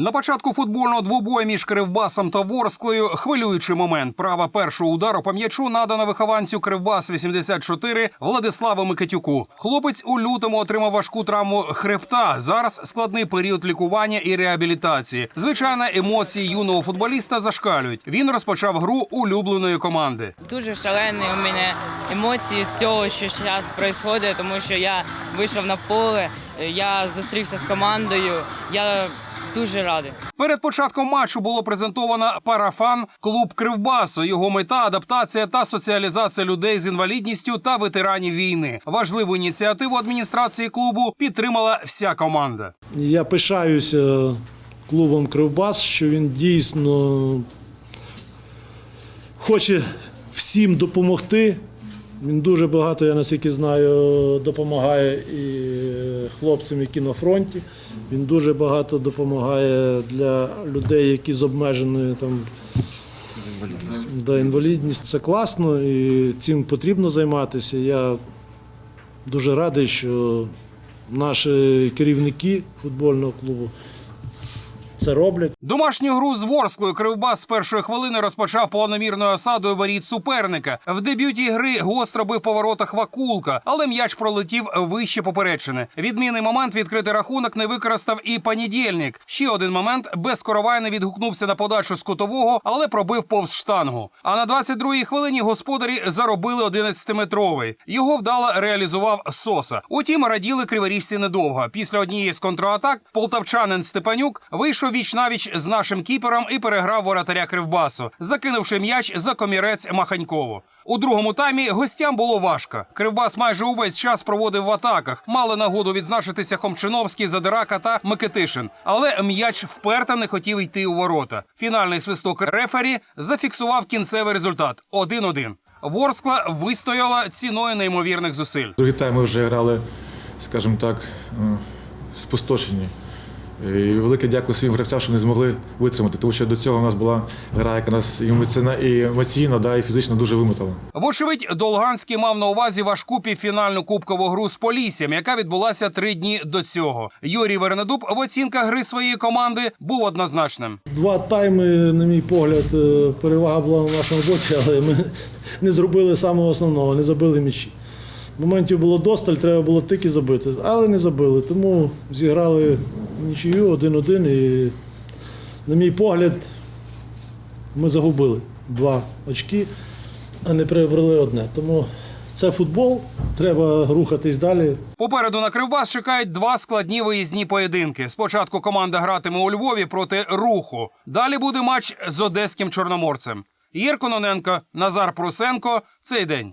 На початку футбольного двобою між Кривбасом та Ворсклою хвилюючий момент. Права першого удару по м'ячу надана вихованцю Кривбас 84 Владиславу Микитюку. Хлопець у лютому отримав важку травму хребта. Зараз складний період лікування і реабілітації. Звичайно, емоції юного футболіста зашкалюють. Він розпочав гру улюбленої команди. Дуже шалені у мене емоції з цього, що зараз відбувається, тому що я вийшов на поле, я зустрівся з командою. Я дуже радий. Перед початком матчу було презентовано парафан клуб Кривбасу. Його мета адаптація та соціалізація людей з інвалідністю та ветеранів війни. Важливу ініціативу адміністрації клубу підтримала вся команда. Я пишаюся клубом Кривбас, що він дійсно хоче всім допомогти. Він дуже багато, я наскільки знаю, допомагає і хлопцям, які на фронті. Він дуже багато допомагає для людей, які з обмеженою там. Да, інвалідність це класно і цим потрібно займатися. Я дуже радий, що наші керівники футбольного клубу це роблять. Домашню гру з Ворсклою Кривбас з першої хвилини розпочав планомірною осадою воріт суперника. В дебюті гри гостро бив по воротах Вакулка, але м'яч пролетів вище поперечини. Відмінний момент відкрити рахунок не використав і понедільник. Ще один момент безкоровайно відгукнувся на подачу з кутового, але пробив повз штангу. А на 22-й хвилині господарі заробили 11-метровий. Його вдало реалізував Соса. Утім, раділи криворіжці недовго. Після однієї з контратак полтавчанин Степанюк вийшов віч навіч з нашим кіпером і переграв воротаря Кривбасу, закинувши м'яч за комірець Маханькову. У другому таймі гостям було важко. Кривбас майже увесь час проводив в атаках. Мали нагоду відзначитися Хомчиновський, Задирака та Микитишин. Але м'яч вперто не хотів йти у ворота. Фінальний свисток рефері зафіксував кінцевий результат 1-1. Ворскла вистояла ціною неймовірних зусиль. Другий тайм ми вже грали, скажімо так, е, спустошені. І велике дякую своїм гравцям, що не змогли витримати, тому що до цього у нас була гра, яка нас і емоційно, і, емоційно, да, і фізично дуже вимотала. Вочевидь, Долганський мав на увазі важку півфінальну кубкову гру з Поліссям, яка відбулася три дні до цього. Юрій Вернедуб в оцінках гри своєї команди був однозначним. Два тайми, на мій погляд, е, перевага була на нашому боці, але ми не зробили самого основного, не забили м'ячі. Моментів було досталь, треба було тільки забити, але не забили. Тому зіграли нічию один-один і, на мій погляд, ми загубили два очки, а не приобрели одне. Тому це футбол, треба рухатись далі. Попереду на Кривбас чекають два складні виїзні поєдинки. Спочатку команда гратиме у Львові проти руху. Далі буде матч з одеським чорноморцем. Єр Кононенко, Назар Прусенко. Цей день.